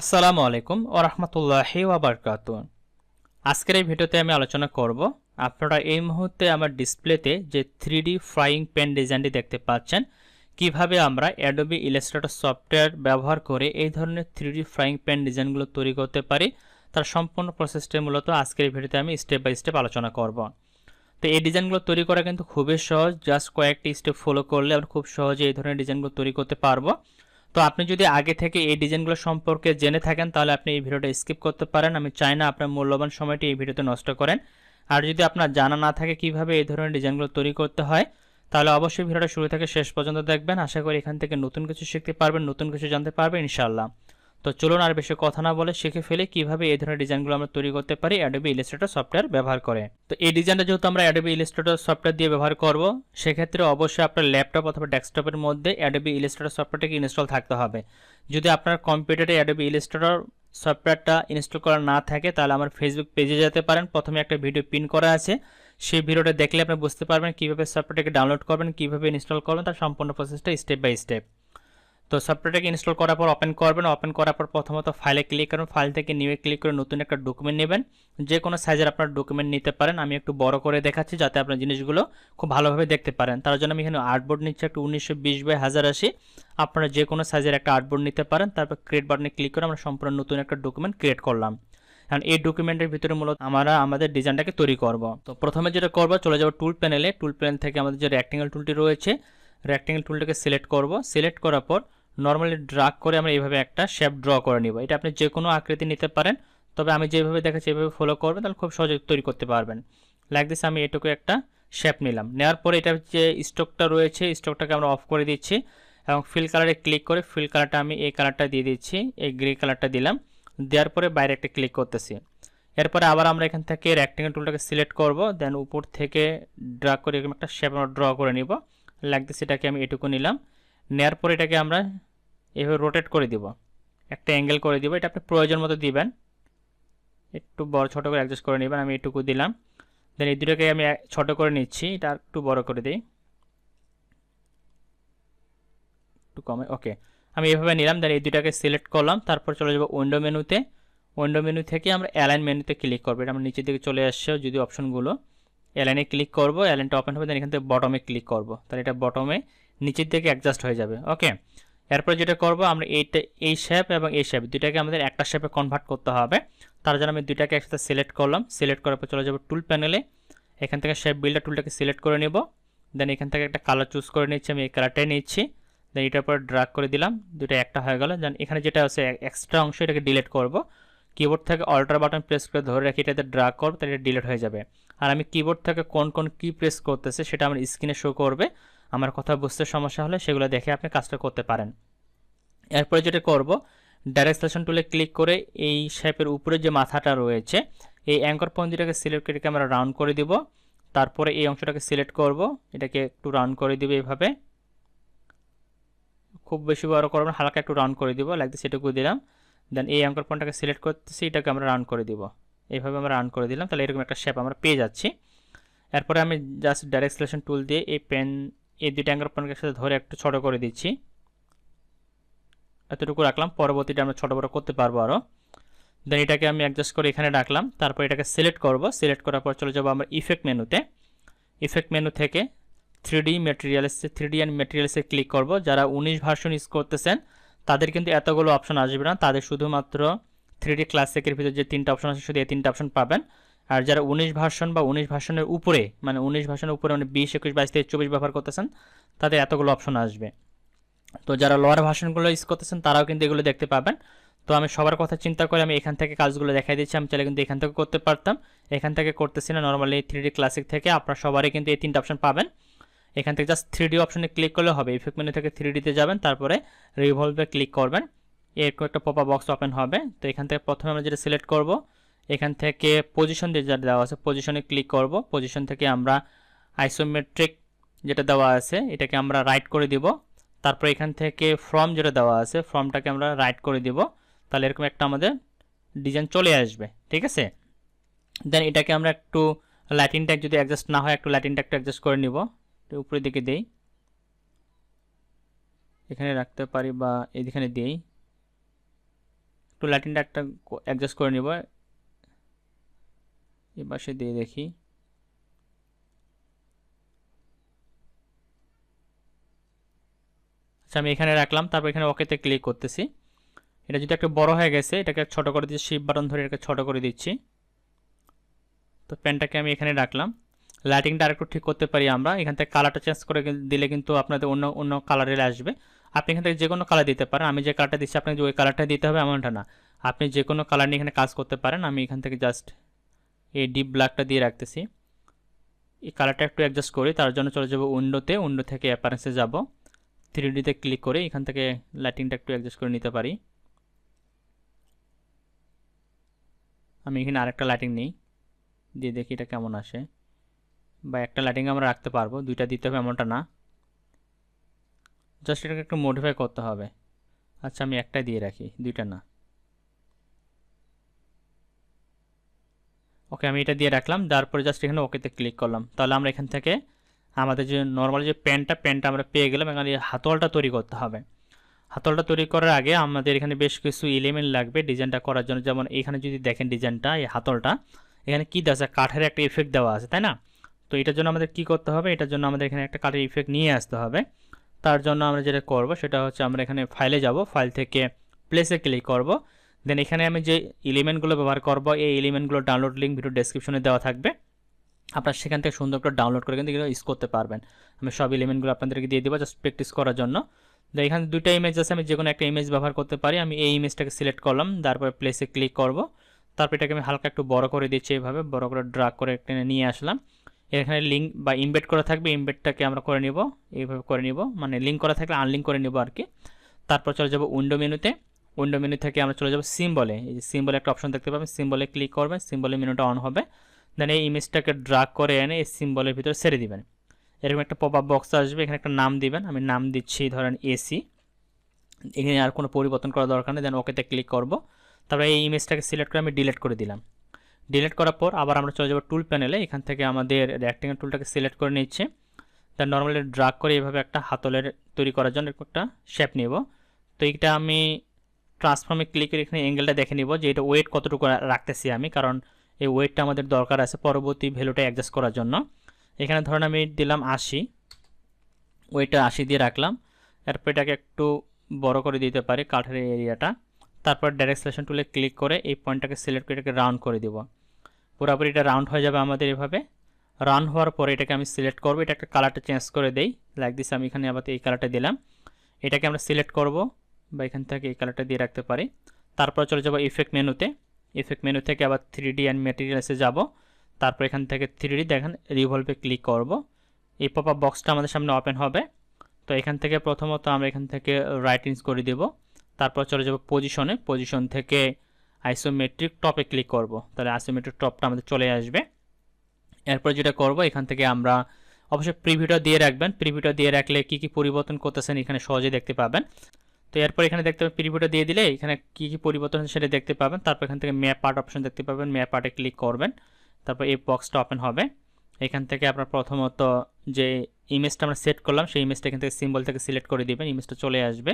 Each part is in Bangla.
আসসালামু আলাইকুম ও রহমতুল্লাহি ওয়াবারকাত আজকের এই ভিডিওতে আমি আলোচনা করব আপনারা এই মুহূর্তে আমার ডিসপ্লেতে যে থ্রি ডি ফ্রাইং প্যান ডিজাইনটি দেখতে পাচ্ছেন, কীভাবে আমরা অ্যাডোবি ইলাস্ট্রেটর সফটওয়্যার ব্যবহার করে এই ধরনের থ্রি ডি ফ্রাইং প্যান ডিজাইনগুলো তৈরি করতে পারি, তার সম্পূর্ণ প্রসেসটি মূলত আজকের ভিডিওতে আমি স্টেপ বাই স্টেপ আলোচনা করব। তো এই ডিজাইনগুলো তৈরি করা কিন্তু খুবই সহজ জাস্ট কয়েকটি স্টেপ ফলো করলে আমরা খুব সহজে এই ধরনের ডিজাইনগুলো তৈরি করতে পারব। তো আপনি যদি আগে থেকে এই ডিজাইনগুলো সম্পর্কে জেনে থাকেন, তাহলে আপনি এই ভিডিওটা স্কিপ করতে পারেন। আমি চাই না আপনার মূল্যবান সময়টি এই ভিডিওতে নষ্ট করেন। আর যদি আপনার জানা না থাকে কীভাবে এই ধরনের ডিজাইনগুলো তৈরি করতে হয়, তাহলে অবশ্যই ভিডিওটা শুরু থেকে শেষ পর্যন্ত দেখবেন। আশা করি এখান থেকে নতুন কিছু শিখতে পারবেন, নতুন কিছু জানতে পারবেন, ইনশাআল্লাহ। তো চলুন আর বেশি কথা না বলে শিখে ফেলে কীভাবে এই ধরনের ডিজাইনগুলো আমরা তৈরি করতে পারি অ্যাডোবি ইলাস্ট্রেটর সফটওয়্যার ব্যবহার করে। তো এই ডিজাইনটা যেহেতু আমরা অ্যাডোবি ইলাস্ট্রেটর সফটওয়্যার দিয়ে ব্যবহার করব, সেক্ষেত্রে অবশ্যই আপনার ল্যাপটপ অথবা ডেস্কটপের মধ্যে অ্যাডোবি ইলাস্ট্রেটর সফটওয়্যারটাকে ইনস্টল থাকতে হবে। যদি আপনার কম্পিউটারে অ্যাডোবি ইলাস্ট্রেটর সফটওয়্যারটা ইনস্টল করা না থাকে, তাহলে আমার ফেসবুক পেজে যেতে পারেন। প্রথমে একটা ভিডিও পিন করা আছে। সেই ভিডিওটা দেখলে আপনি বুঝতে পারবেন কীভাবে সফটওয়্যারটাকে ডাউনলোড করবেন, কীভাবে ইনস্টল করবেন, তার সম্পূর্ণ প্রসেসটা স্টেপ বাই স্টেপ তো সফটওয়্যারটাকে ইনস্টল করার পর ওপেন করবেন। ওপেন করার পর প্রথমত ফাইলে ক্লিক করুন। ফাইল থেকে নিউয়ে ক্লিক করে নতুন একটা ডকুমেন্ট নেবেন। যে কোনো সাইজের আপনার ডকুমেন্ট নিতে পারেন। আমি একটু বড় করে দেখাচ্ছি যাতে আপনার জিনিসগুলো খুব ভালোভাবে দেখতে পারেন। তার জন্য আমি এখানে আর্টবোর্ড নিচ্ছি একটু উনিশশো বিশ বাই হাজার আশি। আপনারা যে কোনো সাইজের একটা আর্টবোর্ড নিতে পারেন। তারপর ক্রিয়েট বাটনে ক্লিক করে আমরা সম্পূর্ণ নতুন একটা ডকুমেন্ট ক্রিয়েট করলাম। কারণ এই ডকুমেন্টের ভিতরে মূলত আমরা আমাদের ডিজাইনটাকে তৈরি করব। তো প্রথমে যেটা করব, চলে যাব টুল প্যানেলে টুল প্যানেল থেকে আমাদের যে রেক্টেঙ্গেল টুলটি রয়েছে রেক্টেঙ্গেল টুলটাকে সিলেক্ট করব। সিলেক্ট করার পর নর্মালি ড্রাগ করে আমরা এইভাবে একটা শেপ ড্র করে নিব। এটা আপনি যে কোনো আকৃতি নিতে পারেন, তবে আমি যেভাবে দেখাচ্ছি এইভাবে ফলো করবেন, তাহলে খুব সহজে তৈরি করতে পারবেন। লাইক দিস আমি এটুকু একটা শেপ নিলাম। নেওয়ার পরে এটা যে স্টকটা রয়েছে স্টকটাকে আমরা অফ করে দিচ্ছি এবং ফিল কালারে ক্লিক করে ফিল কালারটা আমি এই কালারটা দিয়ে দিচ্ছি, এই গ্রে কালারটা দিলাম। দেওয়ার পরে বাইরে একটা ক্লিক করতেছি। এরপরে আবার আমরা এখান থেকে রেক্টেঙ্গেল টুলটাকে সিলেক্ট করব দেন উপর থেকে ড্রাগ করে এরকম একটা শেপ আমরা ড্র করে নিব। দিস এটাকে আমি এটুকু নিলাম। নেওয়ার পরে এটাকে আমরা এভাবে রোটেট করে দিব। একটা অ্যাঙ্গেল করে দিব, এটা আপনি প্রয়োজন মতো দিবেন। একটু বড়, ছোট করে অ্যাডজাস্ট করে নেবেন, আমি এটুকু দিলাম। দেন এই দুটোকে আমি ছোট করে নিচ্ছি, এটা একটু বড় করে দিই। একটু কমে ওকে আমি এভাবে নিলাম দেন এই দুটাকে সিলেক্ট করলাম, তারপর চলে যাব উইন্ডো মেনুতে উইন্ডো মেনু থেকে আমরা অ্যালাইন মেনুতে ক্লিক করব। এটা আমরা নিচের দিকে চলে আসছে, যদি অপশনগুলো অ্যালাইনে ক্লিক করব অ্যালাইনটা ওপেন হবে দেন এখান থেকে বটমে ক্লিক করব। তাহলে এটা বটমে নিচের দিকে অ্যাডজাস্ট হয়ে যাবে ওকে এরপর যেটা করব, আমরা এইটা, এই শেপ এবং এই শেপ দুটাকে আমাদের একটা শেপে কনভার্ট করতে হবে। তার জন্য আমি দুইটাকে একসাথে সিলেক্ট করলাম। সিলেক্ট করার পর চলে যাব টুল প্যানেলে এখান থেকে শেপ বিল্ডার টুলটাকে সিলেক্ট করে নেব। দেন এখান থেকে একটা কালার চুজ করে নিচ্ছি, আমি এই কালারটাই নিচ্ছি। দেন এটার পর ড্রাগ করে দিলাম দুটো একটা হয়ে গেল। দেন এখানে যেটা আছে এক্সট্রা অংশ এটাকে ডিলিট করব। কিবোর্ড থেকে অল্টার বাটন প্রেস করে ধরে রাখি এটাতে ড্রাগ করব, তাহলে এটা ডিলিট হয়ে যাবে। আর আমি কিবোর্ড থেকে কোন কোন কি প্রেস করতেছে, সেটা আমার স্ক্রিনে শো করবে। আমার কথা বুঝতে সমস্যা হলে সেগুলো দেখে আপনি কাজটা করতে পারেন। এরপরে যেটা করব ডাইরেক্ট সিলেকশন টুলে ক্লিক করে এই শেপের উপরে যে মাথাটা রয়েছে, এই অ্যাঙ্কর পয়েন্টটাকে সিলেক্ট করে আমরা রাউন্ড করে দিব। তারপরে এই অংশটাকে সিলেক্ট করব, এটাকে একটু রাউন্ড করে দিব এইভাবে। খুব বেশি বড় করব না, হালকা একটু রাউন্ড করে দিব লাইক সেটুকু দিলাম। দেন এই অ্যাঙ্কর পয়েন্টটাকে সিলেক্ট করতেছি, এটাকে আমরা রাউন্ড করে দিব। এইভাবে আমরা রাউন্ড করে দিলাম, তাহলে এরকম একটা শেপ আমরা পেয়ে যাচ্ছি। এরপরে আমি জাস্ট ডাইরেক্ট সিলেকশন টুল দিয়ে এই পেন এই দুইটা অ্যাঙ্কর পয়েন্টকে সাথে ধরে একটু ছোটো করে দিচ্ছি। এতটুকু রাখলাম, পরবর্তীটা আমরা ছোটো বড়ো করতে পারব আরও দেন এটাকে আমি অ্যাডজাস্ট করে এখানে রাখলাম, তারপর এটাকে সিলেক্ট করব। সিলেক্ট করার পর চলে যাব আমার ইফেক্ট মেনুতে। ইফেক্ট মেনু থেকে থ্রি ডি মেটেরিয়ালসে থ্রি ডি অ্যান্ড মেটেরিয়ালসে ক্লিক করব। যারা উনিশ ভার্সন ইউজ করতেছেন, তাদের কিন্তু এতগুলো অপশন আসবে না। তাদের শুধুমাত্র থ্রি ডি ক্লাসিকের ভিতরে যে তিনটা অপশন আছে, শুধু এই তিনটা অপশন পাবেন। আর যারা উনিশ ভার্সন বা উনিশ ভার্সনের উপরে মানে উনিশ ভার্সনের উপরে মানে বিশ, একুশ, বাইশ থেকে চব্বিশ ব্যবহার করতেছেন, তাদের এতগুলো অপশন আসবে। তো যারা লোয়ার ভার্সনগুলো ইউজ করতেছেন, তারাও কিন্তু এগুলো দেখতে পাবেন। তো আমি সবার কথা চিন্তা করে আমি এখান থেকে কাজগুলো দেখাই দিচ্ছি। আমি চাইলে কিন্তু এখান থেকে করতে পারতাম। এখান থেকে করতেছি না নর্মালি থ্রি ডি ক্লাসিক থেকে আপনার সবারই কিন্তু এই তিনটা অপশন পাবেন। এখান থেকে জাস্ট থ্রি ডি অপশনে ক্লিক করলে হবে। ইফেক্ট মেনু থেকে থ্রি ডিতে যাবেন, তারপরে রিভলভে ক্লিক করবেন। এরকম একটা পপা বক্স ওপেন হবে। তো এখান থেকে প্রথমে আমরা যেটা সিলেক্ট করব এখান থেকে পজিশন যেটা দেওয়া আছে পজিশনে ক্লিক করব। পজিশন থেকে আমরা আইসোমেট্রিক যেটা দেওয়া আছে, এটাকে আমরা রাইট করে দিব। তারপর এখান থেকে ফর্ম যেটা দেওয়া আছে ফর্মটাকে আমরা রাইট করে দিব। তাহলে এরকম একটা আমাদের ডিজাইন চলে আসবে, ঠিক আছে? দেন এটাকে আমরা একটু ল্যাটিন ট্যাগ যদি অ্যাডজাস্ট না হয়, একটু ল্যাটিন ট্যাগটা অ্যাডজাস্ট করে নিব। উপরের দিকে দেই। এখানে রাখতে পারি বা এখানে দিই। একটু ল্যাটিন একটা অ্যাডজাস্ট করে নিব। এ পাশে দিয়ে দেখি। আচ্ছা আমি এখানে রাখলাম, তারপর এখানে ওকেতে ক্লিক করতেছি। এটা যদি একটু বড় হয়ে গেছে, এটাকে ছোট করে দিচ্ছি শিপ বাটন ধরে এটাকে ছোট করে দিচ্ছি। তো পেনটাকে আমি এখানে রাখলাম। লাইটিংটা আরেকটু ঠিক করতে পারি আমরা। এখান থেকে কালারটা চেঞ্জ করে দিলে কিন্তু আপনাদের অন্য অন্য কালারের আসবে। আপনি এখান থেকে যে কোনো কালার দিতে পারেন। আমি যে কালারটা দিচ্ছি, আপনাকে ওই কালারটা দিতে হবে, এমনটা না। আপনি যে কোনো কালার নিয়ে এখানে কাজ করতে পারেন। আমি এখান থেকে জাস্ট এই ডিপ ব্ল্যাকটা দিয়ে রাখতেছি। এই কালারটা একটু অ্যাডজাস্ট করি, তার জন্য চলে যাব উইন্ডোতে উইন্ডো থেকে অ্যাপারেন্সে যাব। থ্রি ডিতে ক্লিক করে এখান থেকে লাইটিংটা একটু অ্যাডজাস্ট করে নিতে পারি। আমি এখানে আরেকটা লাইটিং নিই, দিয়ে দেখি এটা কেমন আসে। বা একটা লাইটিং আমরা রাখতে পারব, দুইটা দিতে হবে এমনটা না। জাস্ট এটাকে একটু মডিফাই করতে হবে। আচ্ছা আমি একটাই দিয়ে রাখি, দুইটা না। ওকে, আমি এটা দিয়ে রাখলাম। তারপরে জাস্ট এখানে ওকেতে ক্লিক করলাম। তাহলে আমরা এখান থেকে আমাদের যে নর্মাল যে প্যান্টটা প্যান্টটা আমরা পেয়ে গেলাম, এখানে হাতলটা তৈরি করতে হবে। হাতলটা তৈরি করার আগে আমাদের এখানে বেশ কিছু এলিমেন্ট লাগবে ডিজাইনটা করার জন্য। যেমন এখানে যদি দেখেন ডিজাইনটা এই হাতলটা, এখানে কী দেওয়া আছে? কাঠের একটা ইফেক্ট দেওয়া আছে, তাই না? তো এটার জন্য আমাদের কি করতে হবে? এটার জন্য আমাদের এখানে একটা কাঠের ইফেক্ট নিয়ে আসতে হবে। তার জন্য আমরা যেটা করব, সেটা হচ্ছে আমরা এখানে ফাইলে যাব। ফাইল থেকে প্লেসে ক্লিক করব। দেন এখানে আমি যে এলিমেন্টগুলো ব্যবহার করব, এই এলিমেন্টগুলো ডাউনলোড লিঙ্ক ভিডিও ডেসক্রিপশনে দেওয়া থাকবে। আপনার সেখান থেকে সুন্দর করে ডাউনলোড করে কিন্তু এগুলো ইউজ করতে পারবেন। আমি সব এলিমেন্টগুলো আপনাদেরকে দিয়ে দেবো জাস্ট প্র্যাকটিস করার জন্য। তো এখানে দুইটা ইমেজ আছে, আমি যে কোনো একটা ইমেজ ব্যবহার করতে পারি। আমি এই ইমেজটাকে সিলেক্ট করলাম, তারপরে প্লেসে ক্লিক করব। তারপর এটাকে আমি হালকা একটু বড় করে দিচ্ছি এইভাবে বড় করে ড্রাগ করে টেনে নিয়ে আসলাম। এখানে লিঙ্ক বা ইমবেড করা থাকবে ইমবেডটাকে আমরা করে নিব, এইভাবে করে নিব। মানে লিঙ্ক করা থাকলে আনলিঙ্ক করে নিব আর কি তারপর চলে যাব উইন্ডো মেনুতে উইন্ডো মেনু থেকে আমরা চলে যাব সিম্বলে। এই যে সিম্বলে একটা অপশন দেখতে পাবেন, সিম্বলে ক্লিক করবেন, সিম্বলে মেনুটা অন হবে। দেন এই ইমেজটাকে ড্রাগ করে এনে এই সিম্বলের ভিতরে ছেড়ে দিবেন। এরকম একটা পপ আপ বক্স আসবে, এখানে একটা নাম দিবেন। আমি নাম দিচ্ছি, ধরেন এসি এখানে আর কোনো পরিবর্তন করা দরকার নেই দেন ওকেতে ক্লিক করব। তারপরে এই ইমেজটাকে সিলেক্ট করে আমি ডিলিট করে দিলাম। ডিলিট করার পর আবার আমরা চলে যাব টুল প্যানেলে এখান থেকে আমাদের রেক্টেঙ্গেল টুলটাকে সিলেক্ট করে নিচ্ছে। তার নর্মালি ড্রাগ করে এভাবে একটা হাতলের তৈরি করার জন্য একটা শেপ নিব। তো এইটা আমি ট্রান্সফর্মে ক্লিক করে এখানে অ্যাঙ্গেলটা দেখে নিব যে এটা ওয়েট কতটুকু রাখতেছি আমি। কারণ এই ওয়েটটা আমাদের দরকার আছে পরবর্তী ভ্যালুটা অ্যাডজাস্ট করার জন্য। এখানে ধরুন আমি দিলাম আশি। ওয়েটটা আশি দিয়ে রাখলাম। এরপর এটাকে একটু বড় করে দিতে পারি কাঠের এরিয়াটা তারপর ডাইরেক্ট সিলেকশন টুলে ক্লিক করে এই পয়েন্টটাকে সিলেক্ট করে এটাকে রাউন্ড করে দিব। পুরোপুরি এটা রাউন্ড হয়ে যাবে আমাদের এভাবে। রাউন্ড হওয়ার পরে এটাকে আমি সিলেক্ট করব। এটা একটা কালারটা চেঞ্জ করে দেই। লাইক দিস আমি এখানে আবার এই কালারটা দিলাম। এটাকে আমরা সিলেক্ট করব। বা এখান থেকে এই কালারটা দিয়ে রাখতে পারি। তারপর চলে যাব ইফেক্ট মেনুতে ইফেক্ট মেনু থেকে আবার থ্রি ডি অ্যান্ড মেটেরিয়ালসে যাব। তারপর এখান থেকে থ্রি ডি দেখেন রিভলভে ক্লিক করব। এই পপ বক্সটা আমাদের সামনে ওপেন হবে। তো এখান থেকে প্রথমত আমরা এখান থেকে রাইটিংস করে দেব। তারপর চলে যাব পজিশনে পজিশন থেকে আইসোমেট্রিক টপে ক্লিক করব। তাহলে আইসোমেট্রিক টপটা আমাদের চলে আসবে। এরপর যেটা করব, এখান থেকে আমরা অবশ্যই প্রিভিউটা দিয়ে রাখবেন। প্রিভিউটা দিয়ে রাখলে কি কি পরিবর্তন করতেছেন এখানে সহজে দেখতে পাবেন। তো এরপর এখানে দেখতে পাবেন প্রিভিউটা দিয়ে দিলে এখানে কী কী পরিবর্তন সেটা দেখতে পাবেন। তারপর এখান থেকে ম্যাপ পার্ট অপশন দেখতে পাবেন। ম্যাপ পার্টে ক্লিক করবেন। তারপর এই বক্সটা ওপেন হবে। এখান থেকে আপনার প্রথমত যে ইমেজটা আমরা সেট করলাম, সেই ইমেজটা এখান থেকে সিম্বল থেকে সিলেক্ট করে দিবেন। ইমেজটা চলে আসবে।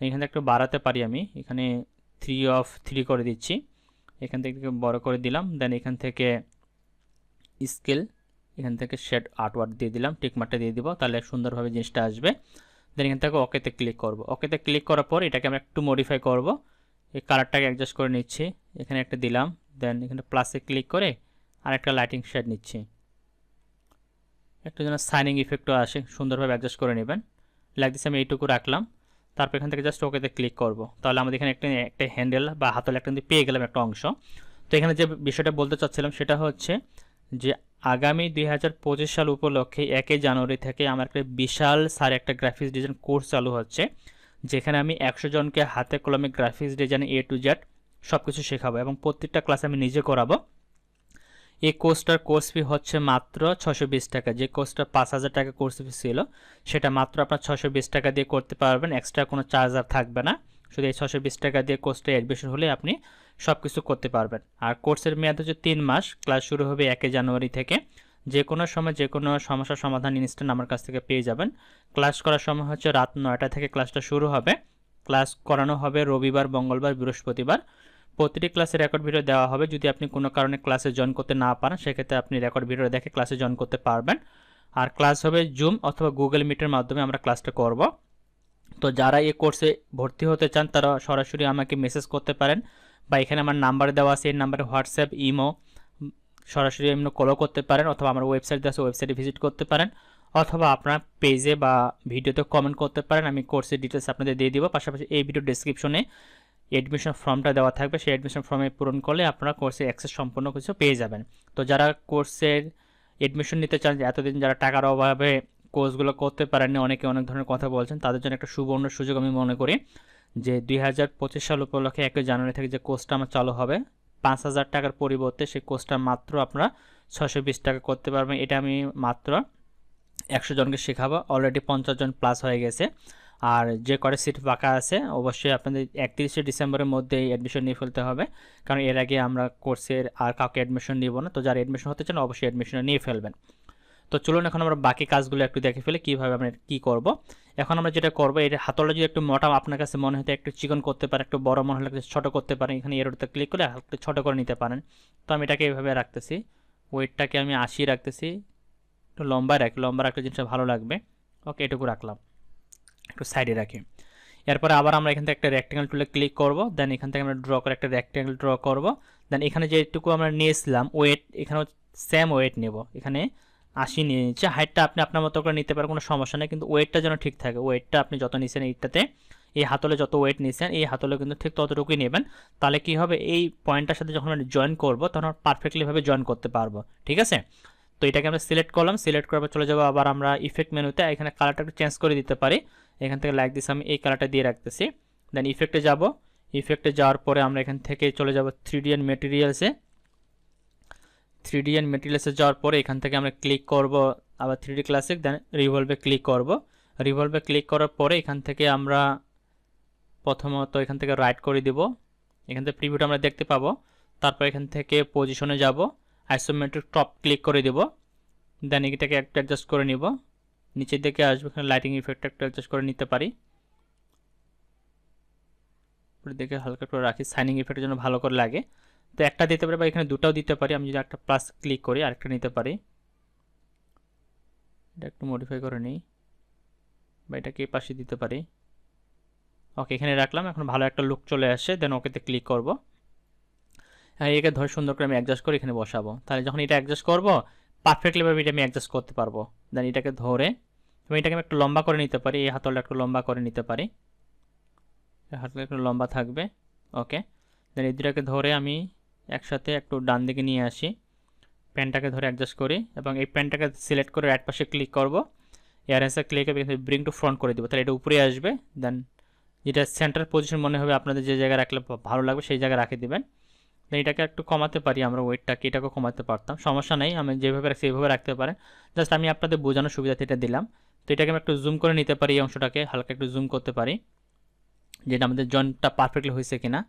এখানে একটু বাড়াতে পারি আমি। এখানে থ্রি অফ থ্রি করে দিচ্ছি। এখান থেকে বড় করে দিলাম। দেন এখান থেকে স্কেল এখান থেকে শেড আর্টওয়ার্ক দিয়ে দিলাম। টিকমারটা দিয়ে দিব। তাহলে সুন্দরভাবে জিনিসটা আসবে। দেন এখান থেকে ওকেতে ক্লিক করব। ওকেতে ক্লিক করার পর এটাকে আমরা একটু মডিফাই করব। এই কালারটাকে অ্যাডজাস্ট করে নিচ্ছি। এখানে একটা দিলাম। দেন এখানে প্লাসে ক্লিক করে আর একটা লাইটিং শেড নিচ্ছি। একটু যেন সাইনিং ইফেক্টও আসে, সুন্দরভাবে অ্যাডজাস্ট করে নেবেন। লাইক দিচ্ছে আমি এইটুকু রাখলাম। তারপর এখান থেকে জাস্ট ওকেতে ক্লিক করব। তাহলে আমাদের এখানে একটা একটা হ্যান্ডেল বা হাতল একটা পেয়ে গেলাম একটা অংশ। তো এখানে যে বিষয়টা বলতে চাচ্ছিলাম সেটা হচ্ছে যে আগামী দুই হাজার পঁচিশ সাল উপলক্ষে একই জানুয়ারি থেকে আমার একটা বিশাল সার একটা গ্রাফিক্স ডিজাইন কোর্স চালু হচ্ছে, যেখানে আমি একশো জনকে হাতে কলমে graphics design A to Z সব কিছু শেখাবো এবং প্রত্যেকটা ক্লাস আমি নিজে করাবো। এই কোর্সটার কোর্স ফি হচ্ছে মাত্র ছশো বিশ টাকা। যে কোর্সটা পাঁচ হাজার টাকা কোর্স ফি ছিল, সেটা মাত্র আপনার ছশো বিশ টাকা দিয়ে করতে পারবেন। এক্সট্রা কোনো চার্জার থাকবে না। শুধু এই ছশো বিশ টাকা দিয়ে কোর্সটা অ্যাডমিশন হলে আপনি সব কিছু করতে পারবেন। আর কোর্সের মেয়াদ হচ্ছে তিন মাস। ক্লাস শুরু হবে একই জানুয়ারি থেকে। যে কোনো সময় যে কোনো সমস্যার সমাধান ইনস্ট্যান্ট আমার কাছ থেকে পেয়ে যাবেন। ক্লাস করার সময় হচ্ছে রাত নয়টা থেকে ক্লাসটা শুরু হবে। ক্লাস করানো হবে রবিবার, মঙ্গলবার, বৃহস্পতিবার। প্রতিটি ক্লাসে রেকর্ড ভিডিও দেওয়া হবে। যদি আপনি কোনো কারণে ক্লাসে জয়েন করতে না পারেন, সেক্ষেত্রে আপনি রেকর্ড ভিডিও দেখে ক্লাসে জয়েন করতে পারবেন। আর ক্লাস হবে জুম অথবা গুগল মিটের মাধ্যমে আমরা ক্লাসটা করব। তো যারা এই কোর্সে ভর্তি হতে চান, তারা সরাসরি আমাকে মেসেজ করতে পারেন। বা এখানে আমার নাম্বার দেওয়া আছে, এই নাম্বারে হোয়াটসঅ্যাপ, ইমো, সরাসরি এমনি কলও করতে পারেন অথবা আমার ওয়েবসাইট আছে ওয়েবসাইটে ভিজিট করতে পারেন অথবা আপনার পেজে বা ভিডিওতে কমেন্ট করতে পারেন, আমি কোর্সের ডিটেলস আপনাদের দিয়ে দিব। পাশাপাশি এই ভিডিও ডিসক্রিপশনে এডমিশন ফর্মটা দেওয়া থাকবে, সেই এডমিশন ফর্মে পূরণ করলে আপনারা কোর্সে অ্যাক্সেস সম্পূর্ণ কিছু পেয়ে যাবেন। তো যারা কোর্সের এডমিশন নিতে চান এতদিন যারা টাকার অভাবে কোর্সগুলো করতে পারেননি, অনেকে অনেক ধরনের কথা বলছেন, তাদের জন্য একটা সুবর্ণ সুযোগ আমি মনে করি। যে দুই হাজার পঁচিশ সাল উপলক্ষে একই জানুয়ারি থেকে যে কোর্সটা আমার চালু হবে, পাঁচ হাজার টাকার পরিবর্তে সেই কোর্সটা মাত্র আপনারা ছশো বিশ টাকা করতে পারবেন। এটা আমি মাত্র একশো জনকে শেখাবো। অলরেডি পঞ্চাশ জন প্লাস হয়ে গেছে। আর যে করে সিট ফাঁকা আছে, অবশ্যই আপনাদের একত্রিশে ডিসেম্বরের মধ্যে অ্যাডমিশন নিয়ে ফেলতে হবে। কারণ এর আগে আমরা কোর্সের আর কাউকে অ্যাডমিশন নিব না। তো যারা অ্যাডমিশন হতে চান, অবশ্যই অ্যাডমিশনটা নিয়ে ফেলবেন। তো চলুন এখন আমরা বাকি কাজগুলো একটু দেখে ফেলে, কীভাবে আমরা কী করব। এখন আমরা যেটা করব এটা হাতলটা যদি একটু মোটা আপনার কাছে মনে হতে একটু চিকন করতে পারেন, একটু বড় মনে হলে ছোটো করতে পারেন, এখানে এরোতে ক্লিক করে একটু ছোটো করে নিতে পারেন। তো আমি এটাকে এইভাবে রাখতেছি, ওয়েটটাকে আমি আশি রাখতেছি, একটু লম্বায় রাখি, লম্বা রাখলে জিনিসটা ভালো লাগবে। ওকে এটুকু রাখলাম, একটু সাইডে রাখি। এরপরে আবার আমরা এখান থেকে একটা রেক্টেঙ্গেল টুলে ক্লিক করব দেন এখান থেকে আমরা ড্র করে একটা রেক্টেঙ্গেল ড্র করব। দেন এখানে যেটুকু আমরা নিয়েছিলাম ওয়েট এখানেও সেম ওয়েট নেব। এখানে আশি নিয়ে হাইটটা আপনি আপনার মতো করে নিতে পারেন, কোনো সমস্যা নেই। কিন্তু ওয়েটটা যেন ঠিক থাকে। ওয়েটটা আপনি যত নিছেন এইটাতে এই হাতলে যত ওয়েট নিছেন, এই হাতলে কিন্তু ঠিক ততটুকুই নেবেন। তাহলে কি হবে? এই পয়েন্টটার সাথে যখন আমি জয়েন করব, তখন পারফেক্টলিভাবে জয়েন করতে পারব। ঠিক আছে? তো এটাকে আমরা সিলেক্ট করলাম। সিলেক্ট করার পর চলে যাব আবার আমরা ইফেক্ট মেনুতে এখানে কালারটা একটু চেঞ্জ করে দিতে পারি। এখান থেকে লাইক দিস আমি, এই কালারটা দিয়ে রাখতেছি। দেন ইফেক্টে যাব। ইফেক্টে যাওয়ার পরে আমরা এখান থেকে চলে যাব থ্রি ডি এন মেটেরিয়ালসে থ্রি ডি এন মেটেরিয়ালসে যাওয়ার পরে এখান থেকে আমরা ক্লিক করব, আবার থ্রি ডি ক্লাসিক দেন রিভলভে ক্লিক করব। রিভলভে ক্লিক করার পরে এখান থেকে আমরা প্রথমত এখান থেকে রাইট করে দিব। এখান থেকে প্রিভিউটা আমরা দেখতে পাবো। তারপর এখান থেকে পজিশনে যাব। আইসোমেট্রিক টপ ক্লিক করে দিব। দেন এটাকে একটু অ্যাডজাস্ট করে নিব। নিচের দিকে আসবে, এখানে লাইটিং ইফেক্ট একটু অ্যাডজাস্ট করে নিতে পারি। দিকে হালকা করে রাখি সাইনিং ইফেক্টের জন্য ভালো করে লাগে। তো একটা দিতে পারি বা এখানে দুটাও দিতে পারি। আমি যদি একটা প্লাস ক্লিক করি, আরেকটা নিতে পারি। এটা একটু মডিফাই করে নিই বা এটাকে পাশে দিতে পারি। ওকে এখানে রাখলাম। এখন ভালো একটা লুক চলে আসে দেন ওকেতে ক্লিক করব। হ্যাঁ একে ধরে সুন্দর করে আমি অ্যাডজাস্ট করে এখানে বসাবো। তাহলে যখন এটা অ্যাডজাস্ট করব পারফেক্টলিভাবে এটা আমি অ্যাডজাস্ট করতে পারব। দেন এটাকে ধরে এবং এটাকে আমি একটু লম্বা করে নিতে পারি। এই হাতলটা একটু লম্বা করে নিতে পারি। হাতটা একটু লম্বা থাকবে। ওকে দেন এই দুটাকে ধরে আমি একসাথে একটু ডান দিকে নিয়ে আসি। প্যানটাকে ধরে অ্যাডজাস্ট করি এবং এই প্যানটাকে সিলেক্ট করে এক পাশে ক্লিক করব। এয়ারএসে ক্লিক হবে ব্রিং টু ফ্রন্ট করে দেবো। তাহলে এটা উপরে আসবে দেন যেটা সেন্টার পজিশন মনে হবে আপনাদের যে জায়গায় রাখলে ভালো লাগবে সেই জায়গায় রাখে দেবেন। এটাকে একটু কমাতে পারি আমরা ওয়েটটাকে এটাকেও কমাতে পারতাম। সমস্যা নেই, আমি যেভাবে রাখছি এইভাবে রাখতে পারেন। জাস্ট আমি আপনাদের বোঝানোর সুবিধাতে এটা দিলাম। তো এটাকে আমি একটু জুম করে নিতে পারি এই অংশটাকে, হালকা একটু জুম করতে পারি। যেটা আমাদের জয়েন্টটা পারফেক্টলি হয়েছে কিনা।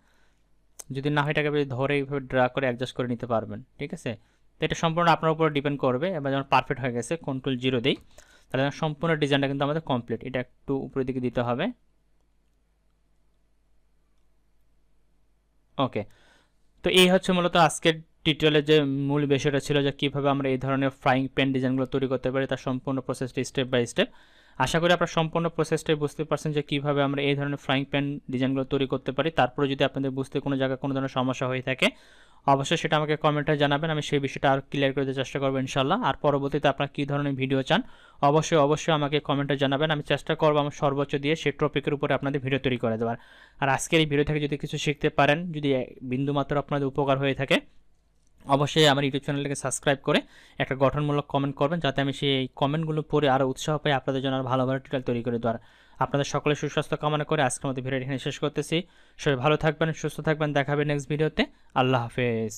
যদি না হয় এটাকে ধরে এইভাবে ড্রা করে অ্যাডজাস্ট করে নিতে পারবেন, ঠিক আছে? তো এটা সম্পূর্ণ আপনার উপর ডিপেন্ড করবে, এবার যখন পারফেক্ট হয়ে গেছে কন্ট্রোল জিরো দিই, তাহলে সম্পূর্ণ ডিজাইনটা কিন্তু আমাদের কমপ্লিট এটা একটু উপরের দিকে দিতে হবে। ওকে তো এই হচ্ছে মূলত আজকের টিউটোরিয়ালের যে মূল বিষয়টা ছিল যে কীভাবে আমরা এই ধরনের ফ্রাইং প্যান ডিজাইনগুলো তৈরি করতে পারি, তার সম্পূর্ণ প্রসেসটি স্টেপ বাই স্টেপ আশা করি আপনারা সম্পূর্ণ প্রসেসটাই বুঝতে পারছেন যে কীভাবে আমরা এই ধরনের ফ্রাইং প্যান ডিজাইনগুলো তৈরি করতে পারি। তারপরে যদি আপনাদের বুঝতে কোনো জায়গায় কোনো ধরনের সমস্যা হয়ে থাকে, অবশ্যই সেটা আমাকে কমেন্টে জানাবেন, আমি সেই বিষয়টা আর ক্লিয়ার করতে চেষ্টা করব ইনশাল্লাহ আর পরবর্তীতে আপনারা কী ধরনের ভিডিও চান, অবশ্যই অবশ্যই আমাকে কমেন্টে জানাবেন, আমি চেষ্টা করব আমার সর্বোচ্চ দিয়ে সেই টপিকের উপরে আপনাদের ভিডিও তৈরি করে দেওয়ার। আর আজকের এই ভিডিও থেকে যদি কিছু শিখতে পারেন, যদি বিন্দুমাত্র আপনাদের উপকার হয়ে থাকে অবশ্যই আমার ইউটিউব চ্যানেলটাকে সাবস্ক্রাইব করে একটা গঠনমূলক কমেন্ট করবেন, যাতে আমি সেই কমেন্টগুলো পড়ে আরও উৎসাহ পাই আপনাদের জন্য আরও ভালো ভালো তৈরি করে দেওয়ার। আপনাদের সকলে সুস্বাস্থ্য কামনা করে আজকের মধ্যে ভিডিও এখানে শেষ করতেছি। সবাই ভালো থাকবেন, সুস্থ থাকবেন দেখাবেন নেক্সট ভিডিওতে আল্লাহ হাফেজ।